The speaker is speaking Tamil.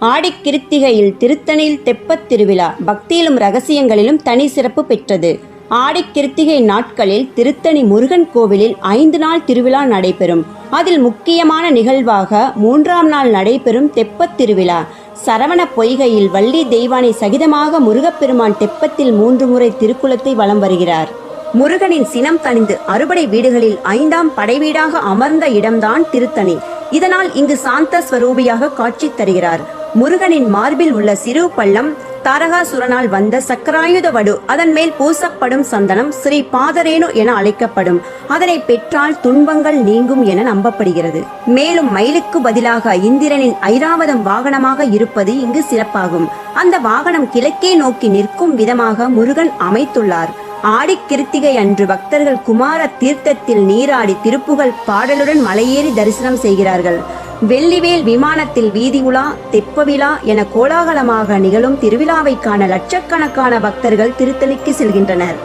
ஆடிக்கிருத்திகையில் திருத்தணியில் தெப்பத் திருவிழா பக்தியிலும் ரகசியங்களிலும் தனி சிறப்பு பெற்றது. ஆடிக்கிருத்திகை நாட்களில் திருத்தணி முருகன் கோவிலில் ஐந்து நாள் திருவிழா நடைபெறும். அதில் முக்கியமான நிகழ்வாக மூன்றாம் நாள் நடைபெறும் தெப்பத் திருவிழா. சரவண பொய்கையில் வள்ளி தெய்வானை சகிதமாக முருகப்பெருமான் தெப்பத்தில் மூன்று முறை திருக்குளத்தை வலம் வருகிறார். முருகனின் சினம் தணிந்து அறுபடை வீடுகளில் ஐந்தாம் படைவீடாக அமர்ந்த இடம்தான் திருத்தணி. இதனால் இங்கு சாந்த ஸ்வரூபியாக காட்சி தருகிறார். முருகனின் மார்பில் உள்ள சிறு பள்ளம் தாரகாசுரனால் வந்த சக்கராயுத வடு. அதன் மேல் பூசப்படும் சந்தனம் ஸ்ரீ பாதரேனு என அழைக்கப்படும். அதனை பெற்றால் துன்பங்கள் நீங்கும் என நம்பப்படுகிறது. மேலும் மயிலுக்கு பதிலாக இந்திரனின் ஐராவதம் வாகனமாக இருப்பது இங்கு சிறப்பாகும். அந்த வாகனம் கிழக்கே நோக்கி நிற்கும் விதமாக முருகன் அமைத்துள்ளார். ஆடி கிருத்திகை அன்று பக்தர்கள் குமார தீர்த்தத்தில் நீராடி திருப்புகள் பாடலுடன் மலையேறி தரிசனம் செய்கிறார்கள். வெள்ளிவேல் விமானத்தில் வீதி உலா தெப்ப விழா என கோலாகலமாக நிகழும் திருவிழாவை காண லட்சக்கணக்கான பக்தர்கள் திருத்தணிக்கு செல்கின்றனர்.